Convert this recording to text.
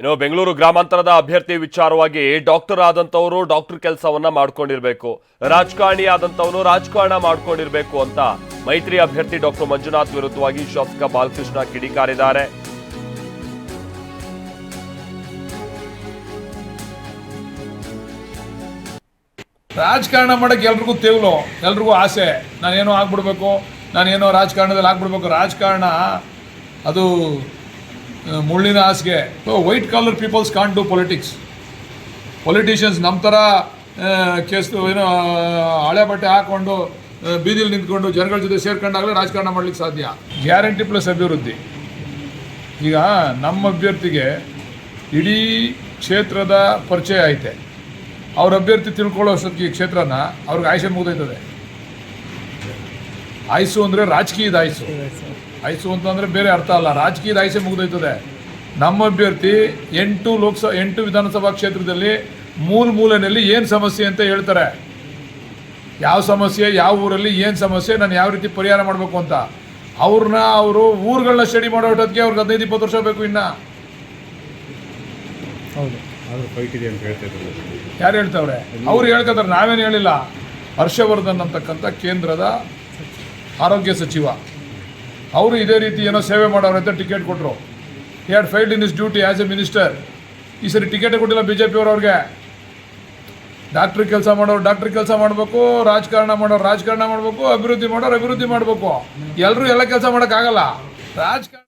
ಇನ್ನು ಬೆಂಗಳೂರು ಗ್ರಾಮಾಂತರದ ಅಭ್ಯರ್ಥಿ ವಿಚಾರವಾಗಿ ಡಾಕ್ಟರ್ ಆದಂತವರು ಡಾಕ್ಟರ್ ಕೆಲಸವನ್ನ ಮಾಡ್ಕೊಂಡಿರ್ಬೇಕು. ರಾಜಕಾರಣಿ ಆದಂತವನು ರಾಜಕಾರಣ ಮಾಡ್ಕೊಂಡಿರ್ಬೇಕು ಅಂತ ಮೈತ್ರಿ ಅಭ್ಯರ್ಥಿ ಡಾಕ್ಟರ್ ಮಂಜುನಾಥ್ ವಿರುದ್ಧವಾಗಿ ಶಾಸಕ ಬಾಲಕೃಷ್ಣ ಕಿಡಿಕಾರಿದ್ದಾರೆ. ರಾಜಕಾರಣ ಮಾಡೋಕ್ಕೆ ಎಲ್ರಿಗೂ ತೇವಲು, ಎಲ್ರಿಗೂ ಆಸೆ. ನಾನೇನೋ ಆಗ್ಬಿಡ್ಬೇಕು, ನಾನೇನೋ ರಾಜಕಾರಣದಲ್ಲಿ ಆಗ್ಬಿಡ್ಬೇಕು. ರಾಜಕಾರಣ ಅದು ಮುಳ್ಳಿನ ಹಾಸಿಗೆ white collar peoples can do politics politicians ನಮ್ಮ ಥರ ಕೇಸ್, ಏನೋ ಹಳೆ ಬಟ್ಟೆ ಹಾಕ್ಕೊಂಡು ಬೀದಿಲಿ ನಿಂತ್ಕೊಂಡು ಜನಗಳ ಜೊತೆ ಸೇರ್ಕೊಂಡಾಗಲೇ ರಾಜಕಾರಣ ಮಾಡಲಿಕ್ಕೆ ಸಾಧ್ಯ. ಗ್ಯಾರಂಟಿ ಪ್ಲಸ್ ಅಭಿವೃದ್ಧಿ. ಈಗ ನಮ್ಮ ಅಭ್ಯರ್ಥಿಗೆ ಇಡೀ ಕ್ಷೇತ್ರದ ಪರಿಚಯ ಐತೆ. ಅವ್ರ ಅಭ್ಯರ್ಥಿ ತಿಳ್ಕೊಳ್ಳೋ ಅಷ್ಟೊತ್ತಿಗೆ ಈ ಕ್ಷೇತ್ರನ ಅವ್ರಿಗೆ ಆಯ್ಸೆ ಮುಗ್ದೈತದೆ ಆಯ್ಸು ಅಂದರೆ ರಾಜಕೀಯದ ಆಯ್ಸು ಆಯ್ಸು ಅಂತಂದರೆ ಬೇರೆ ಅರ್ಥ ಅಲ್ಲ. ರಾಜಕೀಯದ ಆಯ್ಸೆ ಮುಗಿದೋಯ್ತದೆ. ನಮ್ಮ ಅಭ್ಯರ್ಥಿ ಎಂಟು ಲೋಕಸಭಾ ಎಂಟು ವಿಧಾನಸಭಾ ಕ್ಷೇತ್ರದಲ್ಲಿ ಮೂಲ ಮೂಲೆಯಲ್ಲಿ ಏನು ಸಮಸ್ಯೆ ಅಂತ ಹೇಳ್ತಾರೆ. ಯಾವ ಸಮಸ್ಯೆ ಯಾವ ಊರಲ್ಲಿ ಏನು ಸಮಸ್ಯೆ ನಾನು ಯಾವ ರೀತಿ ಪರಿಹಾರ ಮಾಡಬೇಕು ಅಂತ. ಅವ್ರನ್ನ ಅವರು ಊರುಗಳನ್ನ ಸ್ಟಡಿ ಮಾಡೋ ಅವ್ರಿಗೆ ಹದಿನೈದು ಇಪ್ಪತ್ತು ವರ್ಷ ಬೇಕು ಇನ್ನ. ಹೌದು. ಯಾರು ಹೇಳ್ತಾವ್ರೆ? ಅವ್ರು ಹೇಳ್ಕೊತಾರೆ ನಾವೇನು ಹೇಳಿಲ್ಲ. ಹರ್ಷವರ್ಧನ್ ಅಂತಕ್ಕಂಥ ಕೇಂದ್ರದ ಆರೋಗ್ಯ ಸಚಿವ. ಅವರು ಇದೇ ರೀತಿ ಏನೋ ಸೇವೆ ಮಾಡೋರು ಅಂತ ಟಿಕೆಟ್ ಕೊಟ್ಟರು had failed in is duty as a minister ಈ ಸರಿ ಟಿಕೆಟೇ ಕೊಟ್ಟಿಲ್ಲ ಬಿ ಜೆ ಪಿಯವರು ಡಾಕ್ಟ್ರ್ ಕೆಲಸ ಮಾಡೋರು ಡಾಕ್ಟ್ರ್ ಕೆಲಸ ಮಾಡಬೇಕು, ರಾಜಕಾರಣ ಮಾಡೋರು, ರಾಜಕಾರಣ ಮಾಡಬೇಕು, ಅಭಿವೃದ್ಧಿ ಮಾಡೋರು, ಅಭಿವೃದ್ಧಿ ಮಾಡಬೇಕು. ಎಲ್ಲರೂ ಎಲ್ಲ ಕೆಲಸ ಮಾಡೋಕ್ಕಾಗಲ್ಲ. ರಾಜಕಾರಣ